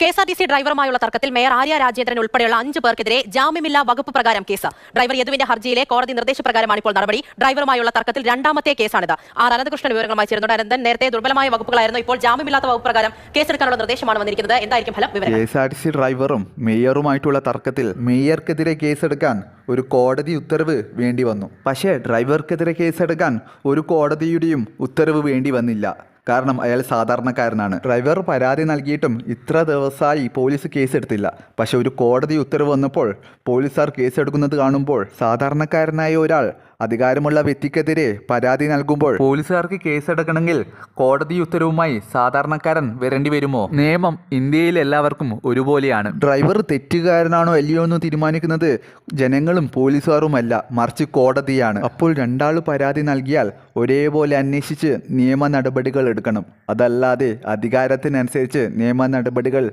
K S R T C ഡ്രൈവറുമായുള്ള തർക്കത്തിൽ mayor Arya Rajendran ഉൾപ്പെടെയുള്ള അഞ്ച് പേർക്കെതിരെ ജാമ്യമില്ലാ വകുപ്പ് പ്രകാരം കേസ്. ഡ്രൈവർ യദുവിന്റെ ഹർജിയിലെ കോടതി നിർദ്ദേശപ്രകാരമാണ് ഇപ്പോൾ നടപടി. ഡ്രൈവറുമായുള്ള തർക്കത്തിൽ രണ്ടാമത്തെ കേസാണിത്. ആർ അനന്തകൃഷ്ണൻ വിവരങ്ങളുമായി ചേരുന്നുണ്ട്. അനന്തൻ നേരത്തെ ദുർബലമായ വകുപ്പുകളായിരുന്നു. ഇപ്പോൾ ജാമ്യമില്ലാത്ത വകുപ്പ് പ്രകാരം കേസെടുക്കാനുള്ള നിർദ്ദേശമാണ് വന്നിരിക്കുന്നത്. എന്തായിരിക്കും ഫലം? വിവരം K S R T C ഡ്രൈവറും മേയറുമായിട്ടുള്ള തർക്കത്തിൽ മേയർക്കെതിരെ കേസെടുക്കാൻ ഒരു കോടതി ഉത്തരവ് വേണ്ടി വന്നു. പക്ഷേ ഡ്രൈവർക്കെതിരെ കേസെടുക്കാൻ ഒരു കോടതിയുടെയും ഉത്തരവ് വേണ്ടി വന്നില്ല. കാരണം അയാൾ സാധാരണക്കാരനാണ്. ഡ്രൈവർ പരാതി നൽകിയിട്ടും ഇത്ര ദിവസമായി പോലീസ് കേസെടുത്തില്ല പക്ഷെ ഒരു കോടതി ഉത്തരവ് വന്നപ്പോൾ പോലീസുകാർ കേസെടുക്കുന്നത് കാണുമ്പോൾ സാധാരണക്കാരനായ ഒരാൾ അധികാരമുള്ള വ്യക്തിക്കെതിരെ പരാതി നൽകുമ്പോൾ പോലീസുകാർക്ക് കേസെടുക്കണമെങ്കിൽ കോടതി ഉത്തരവുമായി സാധാരണക്കാരൻ വരേണ്ടി വരുമോ? നിയമം ഇന്ത്യയിൽ എല്ലാവർക്കും ഒരുപോലെയാണ്. ഡ്രൈവർ തെറ്റുകാരനാണോ അല്ലയോ എന്ന് തീരുമാനിക്കുന്നത് ജനങ്ങളും പോലീസുകാരുമല്ല മറിച്ച് കോടതിയാണ്. അപ്പോൾ രണ്ടാൾ പരാതി നൽകിയാൽ ഒരേപോലെ അന്വേഷിച്ച് നിയമ നടപടികൾ എടുക്കണം. അതല്ലാതെ അധികാരത്തിനനുസരിച്ച് നിയമ നടപടികൾ